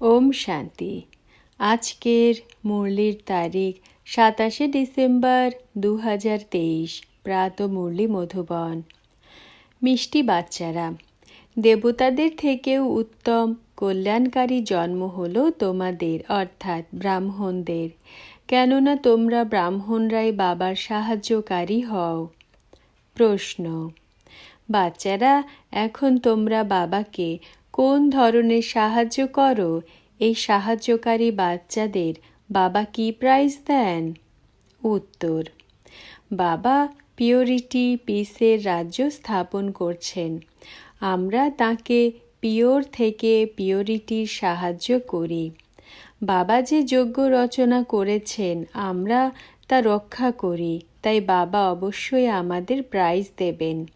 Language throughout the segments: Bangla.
ওম শান্তি। আজকের মুরলির তারিখ সাতাশে ডিসেম্বর দু হাজার তেইশ, প্রাত মুরলি মধুবন। মিষ্টি বাচ্চারা, দেবতাদের থেকেও উত্তম কল্যাণকারী জন্ম হলো তোমাদের, অর্থাৎ ব্রাহ্মণদের। কেননা তোমরা ব্রাহ্মণরাই বাবার সাহায্যকারী হও। প্রশ্ন, বাচ্চারা, এখন তোমরা বাবাকে কোন ধরনের সাহায্য করো? এই সাহায্যকারী বাচ্চাদের বাবা কি প্রাইজ দেন? উত্তর, বাবা পিওরিটি পিসের রাজ্য স্থাপন করছেন। আমরা তাকে পিওর থেকে পিওরিটির সাহায্য করি। বাবা যে যোগ্য রচনা করেছেন, আমরা তা রক্ষা করি। তাই বাবা অবশ্যই আমাদের প্রাইজ দেবেন।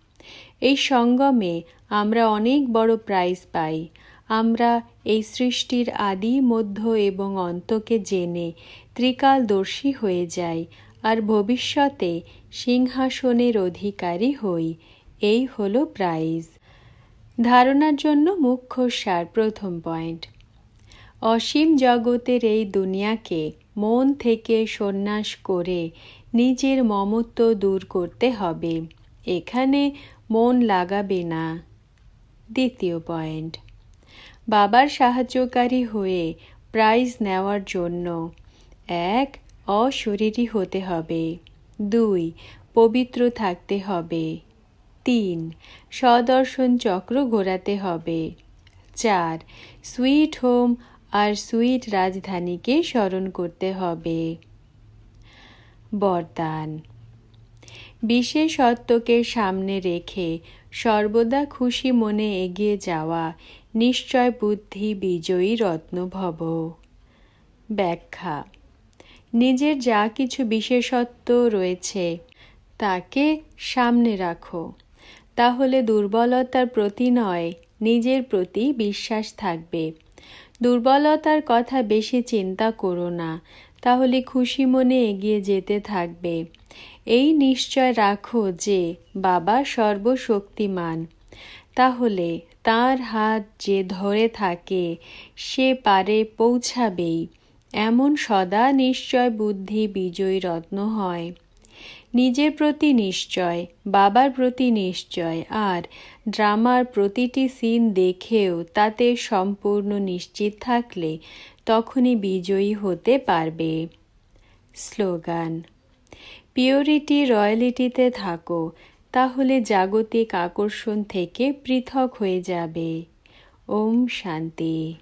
এই সঙ্গমে আমরা অনেক বড় প্রাইজ পাই। আমরা এই সৃষ্টির আদি, মধ্য এবং অন্তকে জেনে ত্রিকালদর্শী হয়ে যাই আর ভবিষ্যতে সিংহাসনের অধিকারী হই। এই হলো প্রাইজ ধারণার জন্য মুখ্য সার প্রথম পয়েন্ট অসীম জগতের এই দুনিয়াকে মন থেকে সন্ন্যাস করে নিজের মমত্ব দূর করতে হবে। এখানে মন লাগাবে না। দ্বিতীয় পয়েন্ট। বাবার সাহায্যকারী হয়ে প্রাইজ নেওয়ার জন্য এক, অশরীরী হতে হবে। দুই, পবিত্র থাকতে হবে। তিন, সদর্শন চক্র ঘোরাতে হবে। চার, সুইট হোম আর সুইট রাজধানীকে স্মরণ করতে হবে। বরদান। বিশেষত্বকে সামনে রেখে সর্বদা খুশি মনে এগিয়ে যাওয়া নিশ্চয় বুদ্ধি বিজয়ী রত্নভব। ব্যাখ্যা, নিজের যা কিছু বিশেষত্ব রয়েছে তাকে সামনে রাখো। তাহলে দুর্বলতার প্রতি নয়, নিজের প্রতি বিশ্বাস থাকবে। দুর্বলতার কথা বেশি চিন্তা করো না তাহলে খুশি মনে এগিয়ে যেতে থাকবে। এই নিশ্চয় রাখো যে, বাবা সর্বশক্তিমান। তাহলে তার হাত যে ধরে থাকে, সে পারে পৌঁছাবেই। এমন সদা নিশ্চয় বুদ্ধি বিজয়ী রত্ন হয়। নিজের প্রতি নিশ্চয়, বাবার প্রতি নিশ্চয়, আর ড্রামার প্রতিটি সিন দেখেও তাতে সম্পূর্ণ নিশ্চিত থাকলে তখনই বিজয়ী হতে পারবে। স্লোগান পিওরিটি রয়্যালিটিতে থাকো, তাহলে জাগতিক আকর্ষণ থেকে পৃথক হয়ে যাবে। ওম শান্তি।